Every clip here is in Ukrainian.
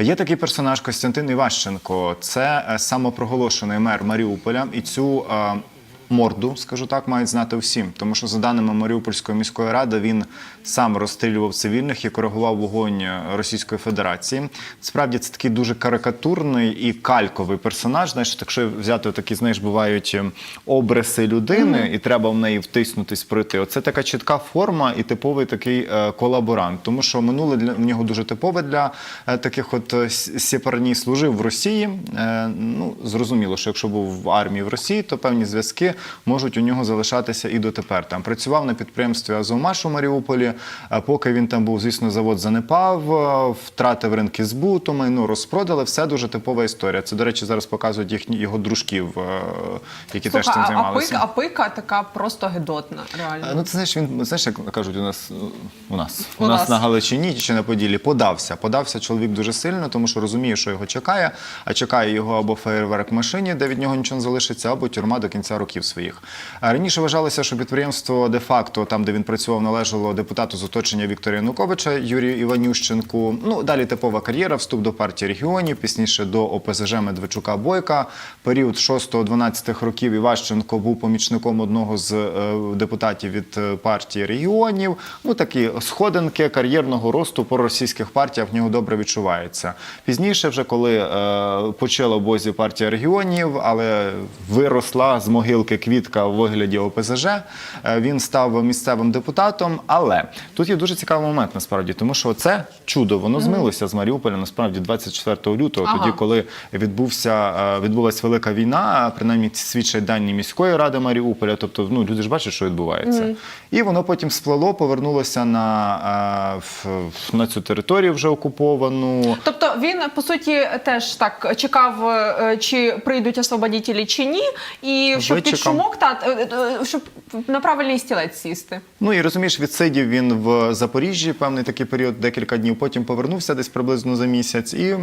Є такий персонаж Костянтин Іващенко. Це е, самопроголошений мер Маріуполя, і цю е, морду, скажу так, мають знати всім. Тому що, за даними Маріупольської міської ради, він сам розстрілював цивільних і коригував вогонь Російської Федерації. Справді це такий дуже карикатурний і кальковий персонаж. Знаєш, якщо взяти такі, знаєш, бувають е, обриси людини, і треба в неї втиснутись пройти. Оце така чітка форма і типовий такий е, колаборант. Тому що минуле для в нього дуже типове для е, таких от е, служив в Росії. Ну зрозуміло, що якщо був в армії в Росії, то певні зв'язки можуть у нього залишатися і дотепер. Там працював на підприємстві Азовмаш у Маріуполі. Е, Поки він там був, звісно, завод занепав, е, втратив ринки збуту, майно розпродали. Все дуже типова історія. Це, до речі, зараз показують їхні його дружків, е, які теж цим Слухай, а, а, пика, а пика така просто гидотна, реально. Ну, ти знаєш, він знаєш, як кажуть, у нас у нас у, У нас, нас. на Галичині чи на Поділлі подався. Подався чоловік дуже сильно, тому що розуміє, що його чекає. А чекає його або фейерверк машині, де від нього нічого не залишиться, або тюрма до кінця років своїх. Раніше вважалося, що підприємство де-факто, там де він працював, належало депутату з оточення Віктора Януковича Юрію Іванющенку. Ну далі типова кар'єра, вступ до партії регіонів, пізніше до ОПЗЖ Медведчука Бойка. Період 6-12 років Іващенко був помічником одного з е, депутатів від е, партії регіонів. Ну такі сходинки кар'єрного росту по російських партіях в нього добре відчувається. Пізніше, вже коли е, почала в бозі партія регіонів, але виросла з могилки квітка в вигляді ОПЗЖ, е, він став місцевим депутатом. Але тут є дуже цікавий момент насправді, тому що це чудо воно змилося з Маріуполя насправді 24 лютого, Ага. тоді, коли відбувся е, відбулась велика війна, принаймні свідчать дані міської ради Маріуполя. Тобто, ну люди ж бачать, що відбувається, і воно потім сплело, повернулося на, е, на цю територію вже окуповану. Тобто він по суті теж так чекав, чи прийдуть освободітелі чи ні, і щоб під Вичекав. Шумок та е, е, щоб на правильний стілець сісти. Ну і розумієш, відсидів він в Запоріжжі певний такий період, декілька днів. Потім повернувся десь приблизно за місяць. І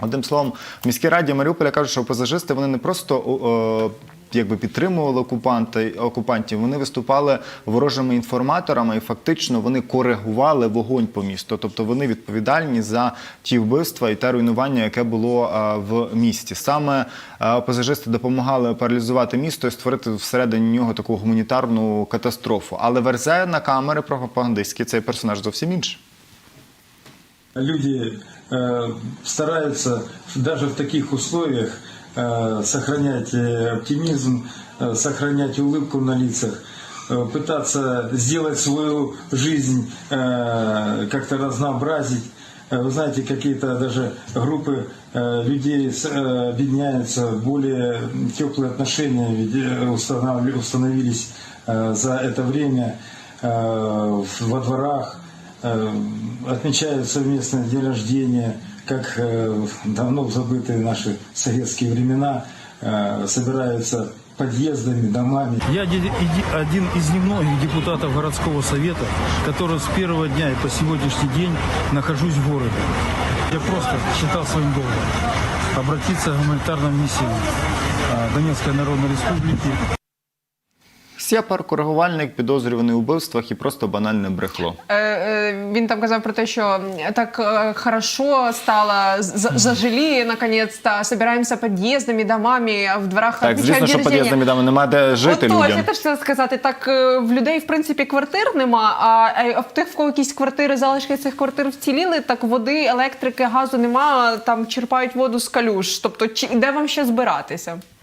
одним словом, в міській раді Маріуполя кажуть, що пасажисти вони не просто. Якби підтримували окупанти, окупантів, вони виступали ворожими інформаторами, і фактично вони коригували вогонь по місту. Тобто вони відповідальні за ті вбивства і те руйнування, яке було е, в місті. Саме е, пасажисти допомагали паралізувати місто і створити всередині нього таку гуманітарну катастрофу. Але верзе на камери пропагандистські цей персонаж зовсім інший. Люди э, стараются даже в таких условиях сохранять э, оптимизм, э, сохранять улыбку на лицах, э, пытаться сделать свою жизнь э, как-то разнообразить. Э, Вы знаете, какие-то даже группы э, людей э, объединяются, более теплые отношения э, установились э, за это время э, во дворах, э, отмечают совместно день рождения, как э, давно забытые наши советские времена, э, собираются подъездами, домами. Я один из немногих депутатов городского совета, который с первого дня и по сегодняшний день нахожусь в городе. Я просто считал своим долгом обратиться к гуманитарным миссиям а, Донецкой Народной Республики Сєпар, коригувальник, підозрюваний у вбивствах і просто банальне брехло. Е, е, він там казав про те, що так е, хорошо стало, за- зажили наконец-то, собираємося під'їздами, домами, а в дворах Так, звісно, що під'їздами там немає де жити Отож, людям. я теж хотіла сказати, так е, в людей в принципі квартир нема, а е, в тих, в кого якісь квартири, залишки цих квартир вціліли, так води, електрики, газу нема, там черпають воду з калюш. Тобто, чи де вам ще збиратися?